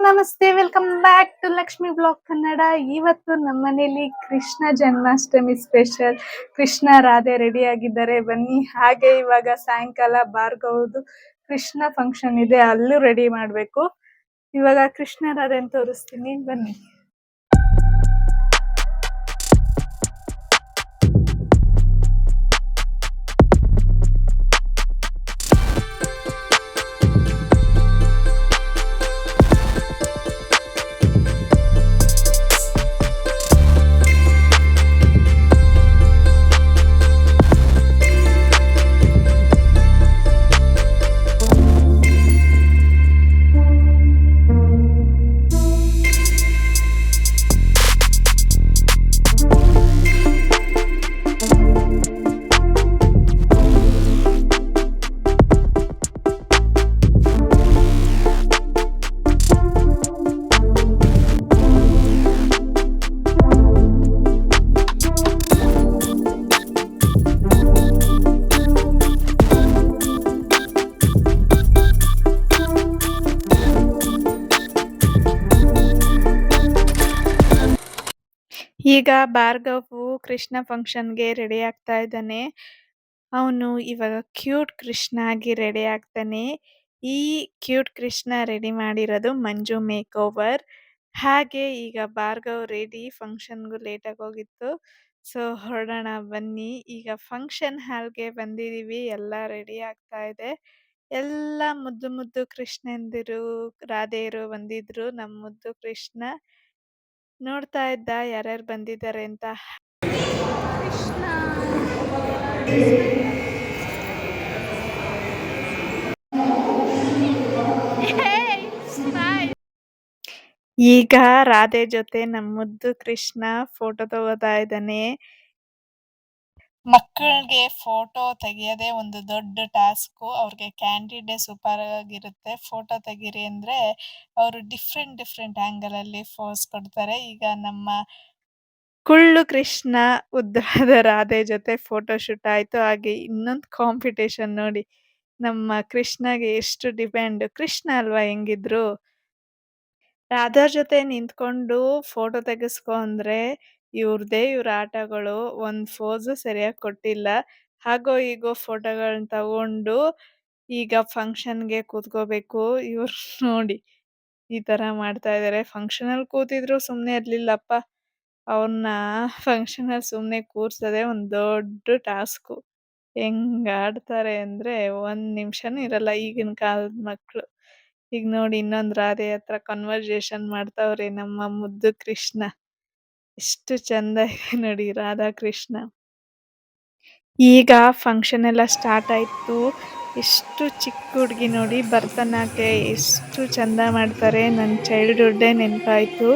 ನಮಸ್ತೆ welcome back to Lakshmi blog Kannada ಇವತ್ತು ನಮ್ಮ ಮನೇಲಿ ಕೃಷ್ಣ ಜನ್ಮಾಷ್ಟಮಿ ಸ್ಪೆಷಲ್ ಕೃಷ್ಣ ರಾಧೆ ರೆಡಿ ಆಗಿದ್ದಾರೆ. ಬನ್ನಿ, ಹಾಗೆ ಇವಾಗ ಸಾಯಂಕಾಲ ಬಾರ್ಗೌದು ಕೃಷ್ಣ ಫಂಕ್ಷನ್ ಇದೆ, ಅಲ್ಲೂ ರೆಡಿ ಮಾಡ್ಬೇಕು. ಇವಾಗ ಕೃಷ್ಣ ರಾಧೆ ಅಂತ ತೋರಿಸ್ತೀನಿ. ಬನ್ನಿ. ಈಗ ಭಾರ್ಗವು ಕೃಷ್ಣ ಫಂಕ್ಷನ್ಗೆ ರೆಡಿ ಆಗ್ತಾ ಇದ್ದಾನೆ. ಅವನು ಇವಾಗ ಕ್ಯೂಟ್ ಕೃಷ್ಣ ಆಗಿ ರೆಡಿ ಆಗ್ತಾನೆ. ಈ ಕ್ಯೂಟ್ ಕೃಷ್ಣ ರೆಡಿ ಮಾಡಿರೋದು ಮಂಜು ಮೇಕ್ ಓವರ್ ಹಾಗೆ ಈಗ ಭಾರ್ಗವ್ ರೆಡಿ ಫಂಕ್ಷನ್ಗೂ ಲೇಟಾಗಿ ಹೋಗಿತ್ತು. ಸೊ ಹೊರಡೋಣ ಬನ್ನಿ. ಈಗ ಫಂಕ್ಷನ್ ಹಾಲ್ಗೆ ಬಂದಿದೀವಿ. ಎಲ್ಲ ರೆಡಿ ಆಗ್ತಾ ಇದೆ. ಎಲ್ಲ ಮುದ್ದು ಮುದ್ದು ಕೃಷ್ಣಂದಿರು, ರಾಧೆಯರು ಬಂದಿದ್ರು. ನಮ್ಮ ಮುದ್ದು ಕೃಷ್ಣ. ನೋಡ್ತಾ ಇದ್ದ ಯಾರ್ಯಾರು ಬಂದಿದ್ದಾರೆ ಅಂತ. ಈಗ ರಾಧೆ ಜೊತೆ ನಮ್ಮ ಮುದ್ದು ಕೃಷ್ಣ ಫೋಟೋ ತಗೋತಾ ಇದ್ದಾನೆ. ಮಕ್ಕಳಿಗೆ ಫೋಟೋ ತೆಗೆಯೋದೆ ಒಂದು ದೊಡ್ಡ ಟಾಸ್ಕ್ ಅವ್ರಿಗೆ ಕ್ಯಾಂಡಿಡೇ ಸೂಪರ್ ಆಗಿರುತ್ತೆ. ಫೋಟೋ ತೆಗೀರಿ ಅಂದ್ರೆ ಅವರು ಡಿಫ್ರೆಂಟ್ ಡಿಫ್ರೆಂಟ್ ಆಂಗಲ್ ಅಲ್ಲಿ ಫೋಸ್ ಕೊಡ್ತಾರೆ. ಈಗ ನಮ್ಮ ಕುಳ್ಳು ಕೃಷ್ಣ ಉದ್ದವಾದ ರಾಧೆ ಜೊತೆ ಫೋಟೋ ಶೂಟ್ ಆಯ್ತು. ಹಾಗೆ ಇನ್ನೊಂದು ಕಾಂಪಿಟೇಷನ್ ನೋಡಿ, ನಮ್ಮ ಕೃಷ್ಣಗೆ ಎಷ್ಟು ಡಿಪೆಂಡ್ ಕೃಷ್ಣ ಅಲ್ವಾ ಹೆಂಗಿದ್ರು? ರಾಧಾರ್ ಜೊತೆ ನಿಂತ್ಕೊಂಡು ಫೋಟೋ ತೆಗೆಸ್ಕೊ ಅಂದ್ರೆ ಇವ್ರದೇ ಇವ್ರ ಆಟಗಳು ಒಂದ್ ಫೋಸ್ ಸರಿಯಾಗಿ ಕೊಟ್ಟಿಲ್ಲ. ಹಾಗೋ ಹೀಗೋ ಫೋಟೋಗಳನ್ನ ತಗೊಂಡು ಈಗ ಫಂಕ್ಷನ್ಗೆ ಕೂತ್ಕೋಬೇಕು. ಇವ್ರು ನೋಡಿ ಈ ತರ ಮಾಡ್ತಾ ಇದಾರೆ. ಫಂಕ್ಷನ್ ಅಲ್ಲಿ ಕೂತಿದ್ರು ಸುಮ್ನೆ ಇರ್ಲಿಲ್ಲಪ್ಪ. ಅವ್ರನ್ನ ಫಂಕ್ಷನ್ ಅಲ್ಲಿ ಸುಮ್ನೆ ಕೂರ್ಸೋದೇ ಒಂದ್ ದೊಡ್ಡ ಟಾಸ್ಕ್ ಹೆಂಗ್ ಆಡ್ತಾರೆ ಅಂದ್ರೆ ಒಂದ್ ನಿಮಿಷನೂ ಇರಲ್ಲ ಈಗಿನ ಕಾಲದ ಮಕ್ಳು. ಈಗ ನೋಡಿ ಇನ್ನೊಂದ್ ರಾಧೆ ಹತ್ರ ಕನ್ವರ್ಸೇಷನ್ ಮಾಡ್ತಾವ್ರೆ ನಮ್ಮ ಮುದ್ದು ಕೃಷ್ಣ. ಎಷ್ಟು ಚಂದ ಇದೆ ನೋಡಿ ರಾಧಾಕೃಷ್ಣ. ಈಗ ಫಂಕ್ಷನ್ ಎಲ್ಲ ಸ್ಟಾರ್ಟ್ ಆಯಿತು. ಎಷ್ಟು ಚಿಕ್ಕ ಹುಡುಗಿ ನೋಡಿ ಭರತನಾಟ್ಯ ಎಷ್ಟು ಚಂದ ಮಾಡ್ತಾರೆ. ನನ್ನ ಚೈಲ್ಡ್ಹುಡ್ಡೇ ನೆನಪಾಯಿತು.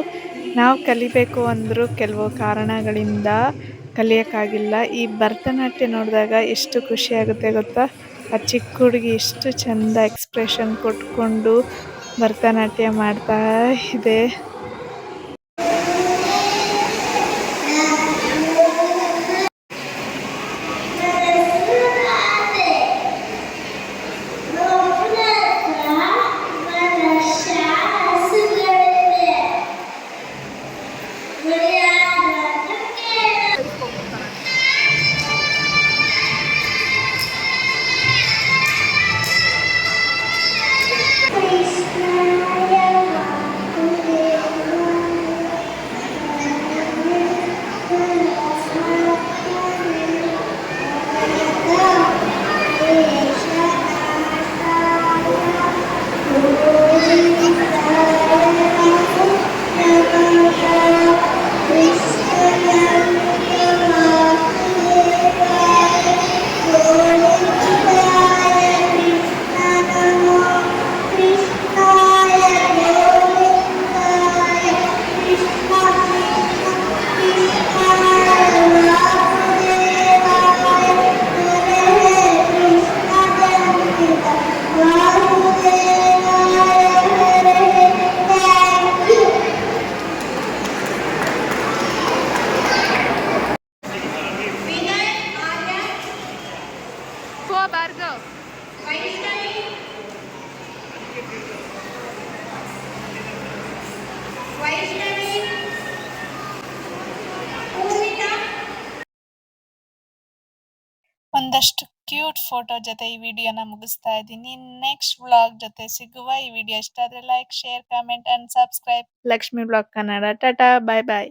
ನಾವು ಕಲಿಬೇಕು ಅಂದರೂ ಕೆಲವು ಕಾರಣಗಳಿಂದ ಕಲಿಯೋಕ್ಕಾಗಿಲ್ಲ. ಈ ಭರತನಾಟ್ಯ ನೋಡಿದಾಗ ಎಷ್ಟು ಖುಷಿ ಆಗುತ್ತೆ ಗೊತ್ತಾ? ಆ ಚಿಕ್ಕ ಹುಡುಗಿ ಎಷ್ಟು ಚಂದ ಎಕ್ಸ್ಪ್ರೆಷನ್ ಕೊಟ್ಕೊಂಡು ಭರತನಾಟ್ಯ ಮಾಡ್ತಾ ಇದೆ. ಒಂದಷ್ಟು ಕ್ಯೂಟ್ ಫೋಟೋ ಜೊತೆ ಈ ವಿಡಿಯೋನ ಮುಗಿಸ್ತಾ ಇದ್ದೀನಿ. ನೆಕ್ಸ್ಟ್ ವ್ಲಾಗ್ ಜೊತೆ ಸಿಗುವ ಈ ವಿಡಿಯೋ ಇಷ್ಟ ಆದ್ರೆ like share comment and subscribe. Lakshmi blog Kannada. Tata bye bye.